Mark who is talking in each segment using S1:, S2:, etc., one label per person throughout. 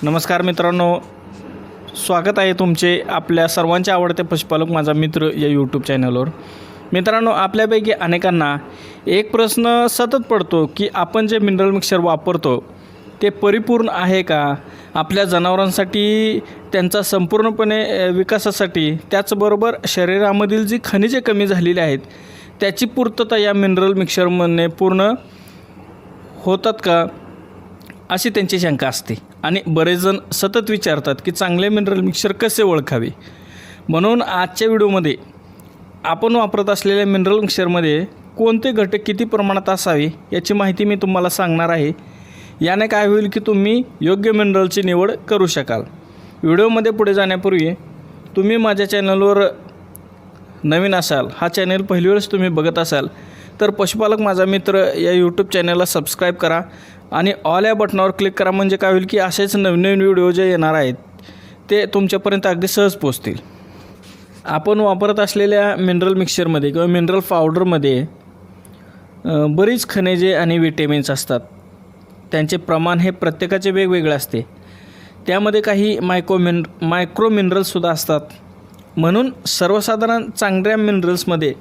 S1: नमस्कार मित्रांनो. स्वागत आहे तुमचे आपल्या सर्वांचे आवडते पशुपालक माझा मित्र या यूट्यूब चॅनलवर मित्रांनो आपल्यापैकी अनेकांना एक प्रश्न सतत पडतो की आपण जे मिनरल मिक्सर वापरतो ते परिपूर्ण आहे का? आपल्या जनावरांसाठी त्यांचा संपूर्णपणे विकासासाठी त्याचबरोबर शरीरामधील जी खनिजे कमी झालेली आहेत त्याची पूर्तता या मिनरल मिक्सरमधने पूर्ण होतात का? अशी त्यांची शंका असते. आणि बरेच जण सतत विचारतात की चांगले मिनरल मिक्सर कसे ओळखावे? म्हणून आजच्या व्हिडिओमध्ये आपण वापरत असलेल्या मिनरल मिक्सरमध्ये कोणते घटक किती प्रमाणात असावे याची माहिती मी तुम्हाला सांगणार आहे. याने काय होईल की तुम्ही योग्य मिनरलची निवड करू शकाल. व्हिडिओमध्ये पुढे जाण्यापूर्वी तुम्ही माझ्या चॅनलवर नवीन असाल हा चॅनल पहिली वेळेस तुम्ही बघत असाल तर पशुपालक माझा मित्र या यूट्यूब चॅनलला सबस्क्राईब करा. आणि ऑल या बटनावर क्लिक करा म्हणजे काय होईल की असेच नवीन नवीन व्हिडिओ जे येणार आहेत ते तुमच्यापर्यंत अगदी सहज पोचतील आपण वापरत असलेल्या मिनरल मिक्सरमध्ये किंवा मिनरल पावडरमध्ये बरीच खनिजे आणि विटॅमिन्स असतात. त्यांचे प्रमाण हे प्रत्येकाचे वेगवेगळे असते. त्यामध्ये काही मायक्रो मिन मायक्रो मिनरल्ससुद्धा असतात. म्हणून सर्वसाधारण चांगल्या मिनरल्समध्ये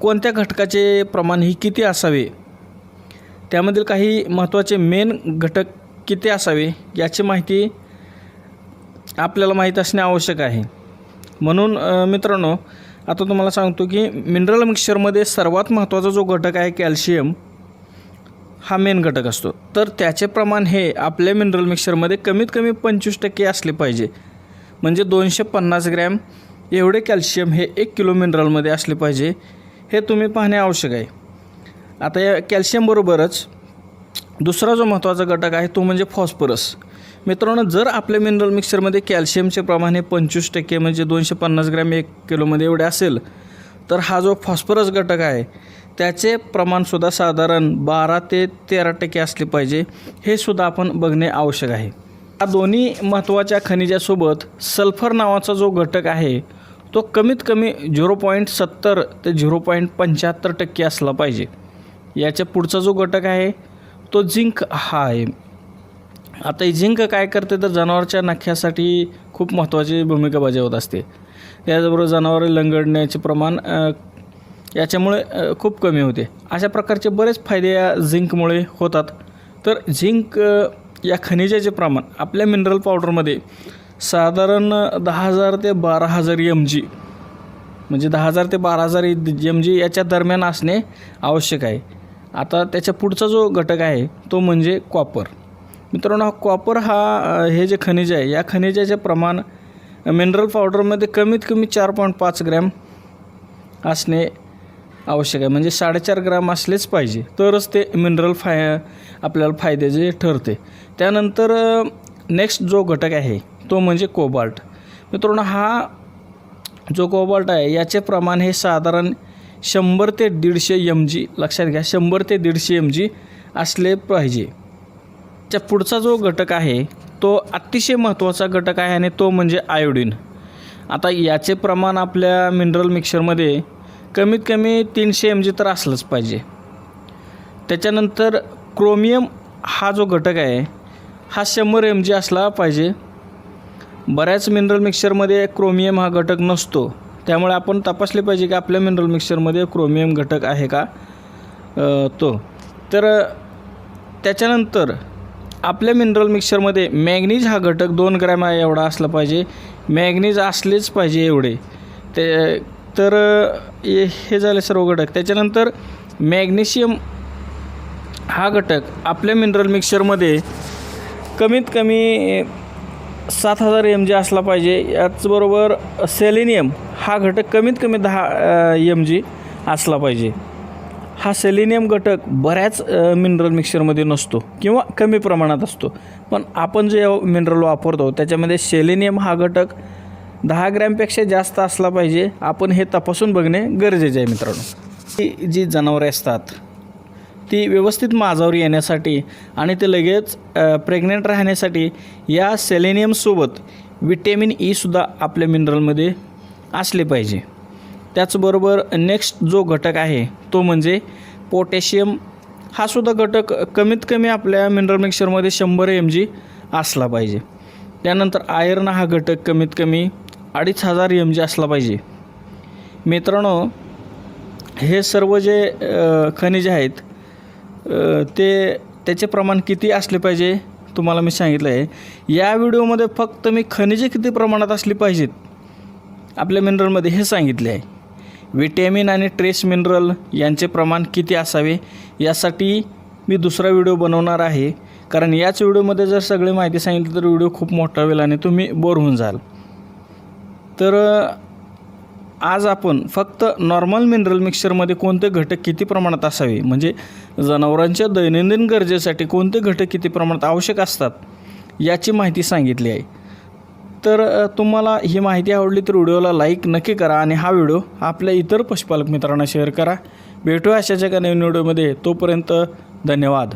S1: कोणत्या घटकाचे प्रमाण ही किती असावे त्यामधील काही महत्त्वाचे मेन घटक किती असावे याची माहिती आपल्याला माहीत असणे आवश्यक आहे. म्हणून मित्रांनो आता तुम्हाला सांगतो की मिनरल मिक्सचरमध्ये सर्वात महत्त्वाचा जो घटक आहे कॅल्शियम हा मेन घटक असतो. तर त्याचे प्रमाण हे आपल्या मिनरल मिक्सरमध्ये कमीत कमी पंचवीस टक्के असले पाहिजे. म्हणजे दोनशे पन्नास ग्रॅम एवढे कॅल्शियम हे एक किलो मिनरलमध्ये असले पाहिजे हे तुम्ही पाहणे आवश्यक आहे. आता या कॅल्शियमबरोबरच दुसरा जो महत्त्वाचा घटक आहे तो म्हणजे फॉस्फरस. मित्रांनो जर आपल्या मिनरल मिक्सरमध्ये कॅल्शियमचे प्रमाण हे पंचवीस टक्के म्हणजे दोनशे पन्नास ग्रॅम एक किलोमध्ये एवढे असेल तर हा जो फॉस्फरस घटक आहे त्याचे प्रमाणसुद्धा साधारण बारा ते तेरा टक्के असले पाहिजे हे सुद्धा आपण बघणे आवश्यक आहे. या दोन्ही महत्त्वाच्या खनिजासोबत सल्फर नावाचा जो घटक आहे तो कमीत कमी झिरो पॉईंट सत्तर ते झिरो पॉईंट पंच्याहत्तर टक्के असला पाहिजे. याच्या पुढचा जो घटक आहे तो झिंक हा आहे. आता ही झिंक काय करते तर जनावरच्या नख्यासाठी खूप महत्त्वाची भूमिका बजावत असते. त्याचबरोबर जनावर लंगडण्याचे प्रमाण याच्यामुळे खूप कमी होते. अशा प्रकारचे बरेच फायदे या झिंकमुळे होतात. तर झिंक या खनिजाचे प्रमाण आपल्या मिनरल पावडरमध्ये साधारण दहा हजार ते बारा हजार एम जी म्हणजे दहा हजार ते बारा हजार एम जी याच्या दरम्यान असणे आवश्यक आहे. आता त्याच्या पुढचा जो घटक आहे तो म्हणजे कॉपर. मित्रांनो हा कॉपर हा हे जे खनिज आहे या खनिजाचे प्रमाण मिनरल पावडरमध्ये कमीत कमी चार पॉईंट पाच ग्रॅम असणे आवश्यक आहे. म्हणजे साडेचार ग्राम असलेच पाहिजे तरच ते मिनरल फाय आपल्याला फायद्याचे ठरते. त्यानंतर नेक्स्ट जो घटक आहे तो म्हणजे कोबाल्ट. मित्रांनो हा जो कोबाल्ट आहे याचे प्रमाण हे साधारण शंभर ते दीडशे एम जी लक्षात घ्या शंभर ते दीडशे एम जी असले पाहिजे. त्या पुढचा जो घटक आहे तो अतिशय महत्त्वाचा घटक आहे आणि तो म्हणजे आयोडीन आता याचे प्रमाण आपल्या मिनरल मिक्सरमध्ये कमीत कमी तीनशे एम जी तर असलंच पाहिजे. त्याच्यानंतर क्रोमियम हा जो घटक आहे हा शंभर एम जी असला पाहिजे. बऱ्याच मिनरल मिक्सरमध्ये क्रोमियम हा घटक नसतो. त्यामुळे आपण तपासले पाहिजे की आपल्या मिनरल मिक्सरमध्ये क्रोमियम घटक आहे का? तो. तर त्याच्यानंतर आपल्या मिनरल मिक्सरमध्ये मॅग्नीज हा घटक दोन ग्रॅम आहे एवढा असला पाहिजे. मॅग्नीज असलेच पाहिजे एवढे. ते तर हे हे झाले सर्व घटक. त्याच्यानंतर मॅग्नेशियम हा घटक आपल्या मिनरल मिक्सरमध्ये कमीत कमी सात हजार एम जी असला पाहिजे. याचबरोबर सेलेनियम हा घटक कमीत कमी दहा एम जी असला पाहिजे. हा सेलेनियम घटक बऱ्याच मिनरल मिक्सरमध्ये नसतो किंवा कमी प्रमाणात असतो. पण आपण जे मिनरल वापरतो त्याच्यामध्ये सेलेनियम हा घटक दहा ग्रॅमपेक्षा जास्त असला पाहिजे. आपण हे तपासून बघणे गरजेचे आहे मित्रांनो. जी जनावरे असतात ती व्यवस्थित माझावर येण्यासाठी आणि ते लगेच प्रेग्नेंट राहण्यासाठी या सेलेनियमसोबत विटॅमिन ईसुद्धा आपल्या मिनरलमध्ये असले पाहिजे. त्याचबरोबर नेक्स्ट जो घटक आहे तो म्हणजे पोटॅशियम हा सुद्धा घटक कमीत कमी आपल्या मिनरल मिक्सरमध्ये शंभर एम जी असला पाहिजे. त्यानंतर आयर्न हा घटक कमीत कमी अडीच हजार एम जी असला पाहिजे. मित्रांनो हे सर्व जे खनिजे आहेत ते त्याचे प्रमाण किती असले पाहिजे तुम्हाला मी सांगितलं आहे. या व्हिडिओमध्ये फक्त मी खनिजे किती प्रमाणात असली पाहिजेत आपल्या मिनरलमध्ये हे सांगितले आहे. विटॅमिन आणि ट्रेस मिनरल यांचे प्रमाण किती असावे यासाठी मी दुसरा व्हिडिओ बनवणार आहे. कारण याच व्हिडिओमध्ये जर सगळी माहिती सांगितली तर व्हिडिओ खूप मोठा होईल आणि तुम्ही बोर होऊन जाल. तर आज आपण फक्त नॉर्मल मिनरल मिक्सचरमध्ये कोणते घटक किती प्रमाणात असावे? म्हणजे जनावरांच्या दैनंदिन गरजेसाठी कोणते घटक किती प्रमाणात आवश्यक असतात याची माहिती सांगितली आहे. तर तुम्हाला ही माहिती आवडली तर व्हिडिओला लाईक नक्की करा आणि हा व्हिडिओ आपल्या इतर पशुपालक मित्रांना शेअर करा. भेटूया अशाच एका नवीन व्हिडिओमध्ये तोपर्यंत धन्यवाद.